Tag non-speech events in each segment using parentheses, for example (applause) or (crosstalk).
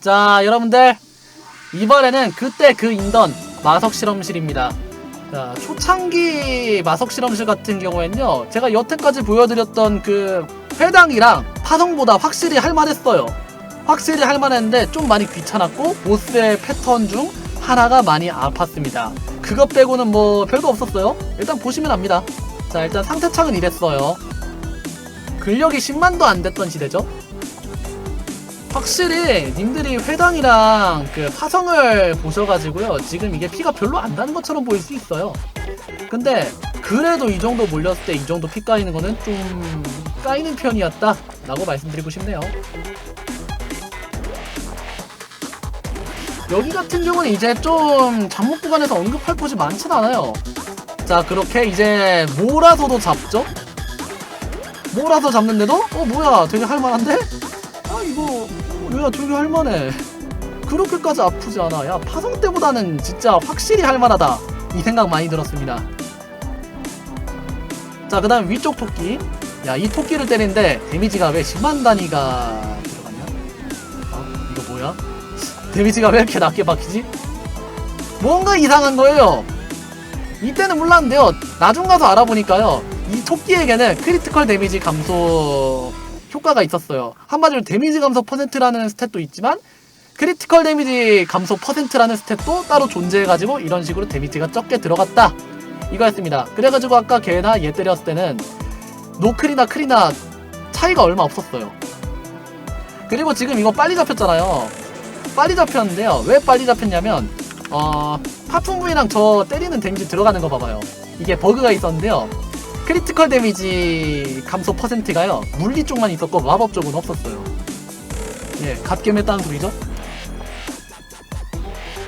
자, 여러분들 이번에는 그때 그 인던 마석 실험실입니다. 자, 초창기 마석 실험실 같은 경우에는요, 제가 여태까지 보여드렸던 그 회당이랑 파성보다 확실히 할만했어요. 확실히 할만했는데 좀 많이 귀찮았고 보스의 패턴 중 하나가 많이 아팠습니다. 그것 빼고는 뭐 별거 없었어요. 일단 보시면 압니다. 자, 일단 상태 창은 이랬어요. 근력이 10만도 안 됐던 시대죠. 확실히 님들이 회당이랑 그 파성을 보셔가지고요 지금 이게 피가 별로 안 나는 것처럼 보일 수 있어요. 근데 그래도 이 정도 몰렸을 때 이 정도 피 까이는 거는 좀 까이는 편이었다 라고 말씀드리고 싶네요. 여기 같은 경우는 이제 좀 잠복 구간에서 언급할 곳이 많진 않아요. 자 그렇게 이제 몰아서도 잡죠? 몰아서 잡는데도? 어 뭐야 되게 할만한데? 야 되게 할만해 그렇게까지 아프지 않아. 야 파성 때보다는 진짜 확실히 할만하다. 이 생각 많이 들었습니다. 자 그 다음 위쪽 토끼. 야 이 토끼를 때리는데 데미지가 왜 10만 단위가 들어갔냐? 아 이거 뭐야? 데미지가 왜 이렇게 낮게 박히지? 뭔가 이상한 거예요. 이때는 몰랐는데요. 나중 가서 알아보니까요. 이 토끼에게는 크리티컬 데미지 감소 효과가 있었어요. 한마디로 데미지 감소 퍼센트라는 스탯도 있지만 크리티컬 데미지 감소 퍼센트라는 스탯도 따로 존재해가지고 이런 식으로 데미지가 적게 들어갔다. 이거였습니다. 그래가지고 아까 걔나 얘 때렸을 때는 노클이나 크리나 차이가 얼마 없었어요. 그리고 지금 이거 빨리 잡혔잖아요. 빨리 잡혔는데요. 왜 빨리 잡혔냐면 어 파풍부이랑 저 때리는 데미지 들어가는 거 봐봐요. 이게 버그가 있었는데요. 크리티컬 데미지 감소 퍼센트가요. 물리 쪽만 있었고 마법 쪽은 없었어요. 예 갓겜했다는 소리죠?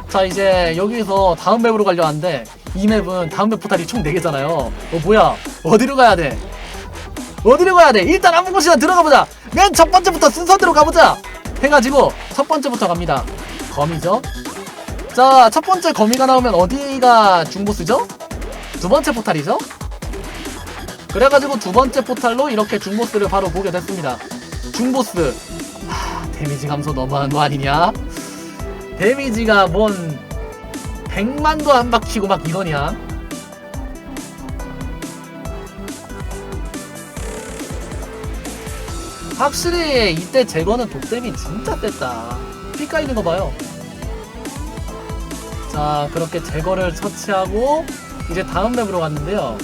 자 이제 여기서 다음 맵으로 가려 하는데 이 맵은 다음 맵 포탈이 총 4개잖아요. 어 뭐야? 어디로 가야 돼? 어디로 가야 돼? 일단 아무 곳이나 들어가 보자! 맨 첫 번째부터 순서대로 가보자! 해가지고 첫 번째부터 갑니다. 거미죠? 자 첫 번째 거미가 나오면 어디가 중보스죠? 두 번째 포탈이죠 그래가지고 두 번째 포탈로 이렇게 중보스를 바로 보게 됐습니다. 중보스. 하, 데미지 감소 너무한 거 아니냐? 데미지가 뭔 100만도 안 박히고 막 이러냐? 확실히 이때 제거는 독댐이 진짜 셌다. 피 까이는 거 봐요. 자, 그렇게 제거를 처치하고 이제 다음 맵으로 갔는데요.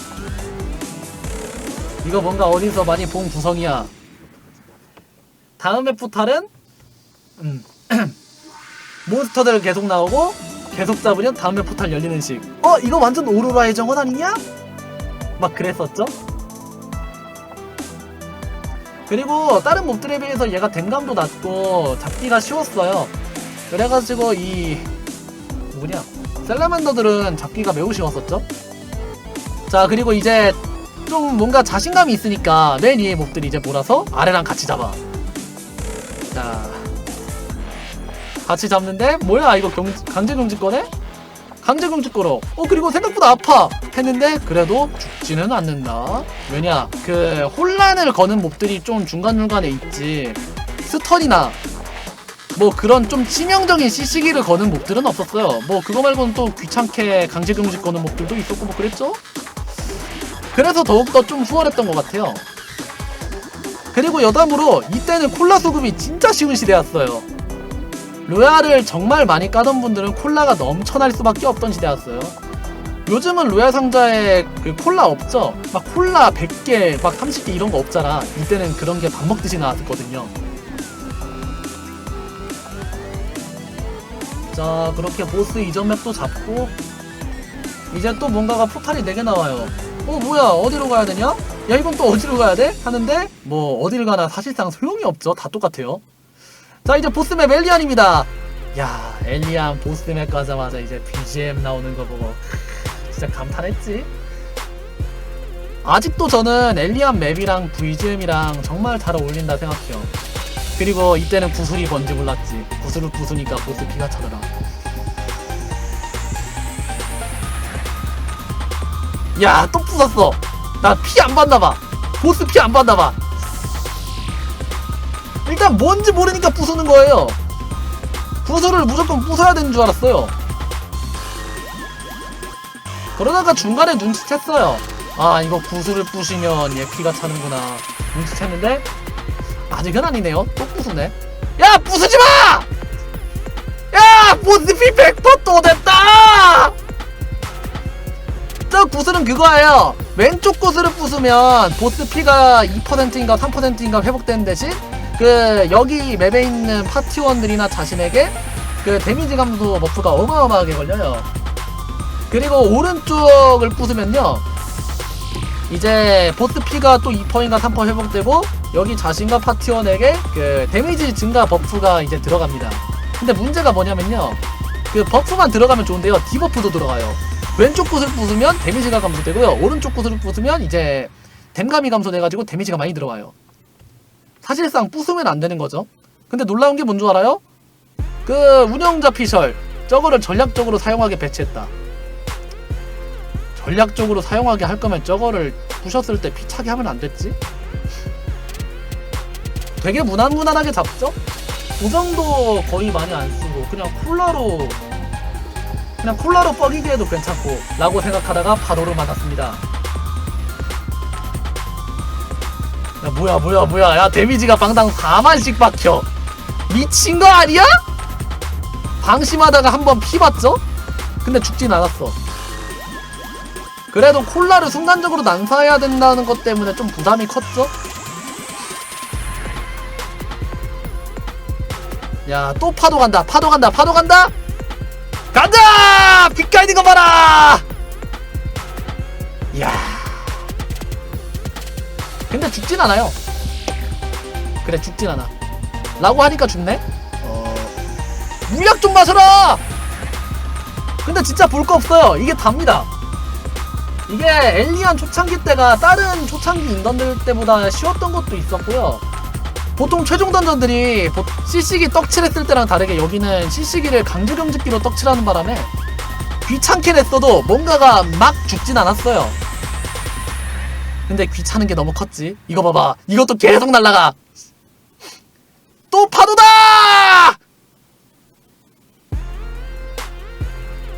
이거 뭔가 어디서 많이 본 구성이야. 다음에 포탈은 음. (clears throat) 몬스터들 계속 나오고 계속 잡으면 다음에 포탈 열리는 식. 어 이거 완전 오로라의 정원 아니냐? 막 그랬었죠. 그리고 다른 몹들에 비해서 얘가 댕감도 낮고 잡기가 쉬웠어요. 그래가지고 이 누구냐? 셀라맨더들은 잡기가 매우 쉬웠었죠. 자 그리고 이제 좀 뭔가 자신감이 있으니까 맨 위에 몹들이 이제 몰아서 아래랑 같이 잡아. 자, 같이 잡는데 뭐야 이거 경, 강제 경직거네? 강제 경직거로. 어 그리고 생각보다 아파 했는데 그래도 죽지는 않는다. 왜냐 그 혼란을 거는 몹들이 좀 중간 중간에 있지. 스턴이나 뭐 그런 좀 치명적인 CC기를 거는 몹들은 없었어요. 뭐 그거 말고는 또 귀찮게 강제 경직 거는 몹들도 있었고 뭐 그랬죠? 그래서 더욱더 좀 수월했던 것 같아요. 그리고 여담으로 이때는 콜라 수급이 진짜 쉬운 시대였어요. 로얄을 정말 많이 까던 분들은 콜라가 넘쳐날 수밖에 없던 시대였어요. 요즘은 로얄 상자에 그 콜라 없죠? 막 콜라 100개, 막 30개 이런 거 없잖아. 이때는 그런 게 밥 먹듯이 나왔거든요. 자, 그렇게 보스 이전 맵도 잡고, 이제 또 뭔가가 포탈이 4개 나와요. 어 뭐야 어디로 가야 되냐? 야 이건 또 어디로 가야 돼? 하는데 뭐 어딜 가나 사실상 소용이 없죠. 다 똑같아요. 자 이제 보스맵 엘리안입니다. 야 엘리안 보스맵 가자마자 이제 BGM 나오는 거 보고 (laughs) 진짜 감탄했지? 아직도 저는 엘리안 맵이랑 BGM이랑 정말 잘 어울린다 생각해요. 그리고 이때는 구슬이 뭔지 몰랐지. 구슬을 부수니까 보스 피가 차더라 야, 또 부쉈어. 나 피 안 받나봐. 보스 피 안 받나봐. 일단 뭔지 모르니까 부수는 거예요. 구슬을 무조건 부숴야 되는 줄 알았어요. 그러다가 중간에 눈치챘어요. 아 이거 구슬을 부시면 얘 피가 차는구나. 눈치챘는데 아직은 아니네요. 또 부수네. 야 부수지 마! 야 보스 피 100%또 됐다! 저 구슬은 그거예요. 왼쪽 구슬을 부수면 보스 피가 2%인가 3%인가 회복되는 대신 그 여기 맵에 있는 파티원들이나 자신에게 그 데미지 감소 버프가 어마어마하게 걸려요. 그리고 오른쪽을 부수면요. 이제 보스 피가 또 2%인가 3% 회복되고 여기 자신과 파티원에게 그 데미지 증가 버프가 이제 들어갑니다. 근데 문제가 뭐냐면요. 그 버프만 들어가면 좋은데요. 디버프도 들어가요. 왼쪽 구슬 부수면 데미지가 감소되고요. 오른쪽 구슬을 부수면 이제 댐감이 감소돼가지고 데미지가 많이 들어와요. 사실상 부수면 안 되는 거죠. 근데 놀라운 게 뭔 줄 알아요? 그 운영자 피셜 저거를 전략적으로 사용하게 배치했다. 전략적으로 사용하게 할 거면 저거를 부셨을 때 피차게 하면 안 됐지? 되게 무난무난하게 잡죠? 고정도 거의 많이 안 쓰고 그냥 쿨러로 그냥 쿨러로 뻐기기 해도 괜찮고 라고 생각하다가 바로를 맞았습니다 야 뭐야 뭐야 뭐야 야 데미지가 방당 4만씩 박혀 미친 거 아니야? 방심하다가 한번 피 봤죠? 근데 죽진 않았어 그래도 콜라를 순간적으로 난사해야 된다는 것 때문에 좀 부담이 컸죠? 야, 또 파도 간다. 파도 간다. 파도 간다. 간다! 빛가 있는 거 봐라! 이야. 근데 죽진 않아요. 그래, 죽진 않아. 라고 하니까 죽네? 어. 물약 좀 마셔라! 근데 진짜 볼 거 없어요. 이게 답니다. 이게 엘리안 초창기 때가 다른 초창기 인던들 때보다 쉬웠던 것도 있었고요. 보통 최종 던전들이 보- CC기 떡칠했을 때랑 다르게 여기는 CC기를 강제 경직기로 떡칠하는 바람에 귀찮긴 했어도 뭔가가 막 죽진 않았어요. 근데 귀찮은 게 너무 컸지. 이거 봐봐. 이것도 계속 날라가. 또 파도다!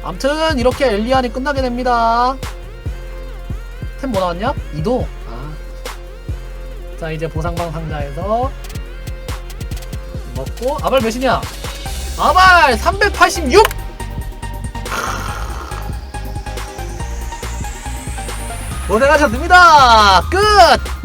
암튼 이렇게 엘리안이 끝나게 됩니다. 템 뭐 나왔냐? 이도. 아. 자 이제 보상방 상자에서 먹고 아발 몇이냐? 아발 386! 고생하셨습니다. 끝!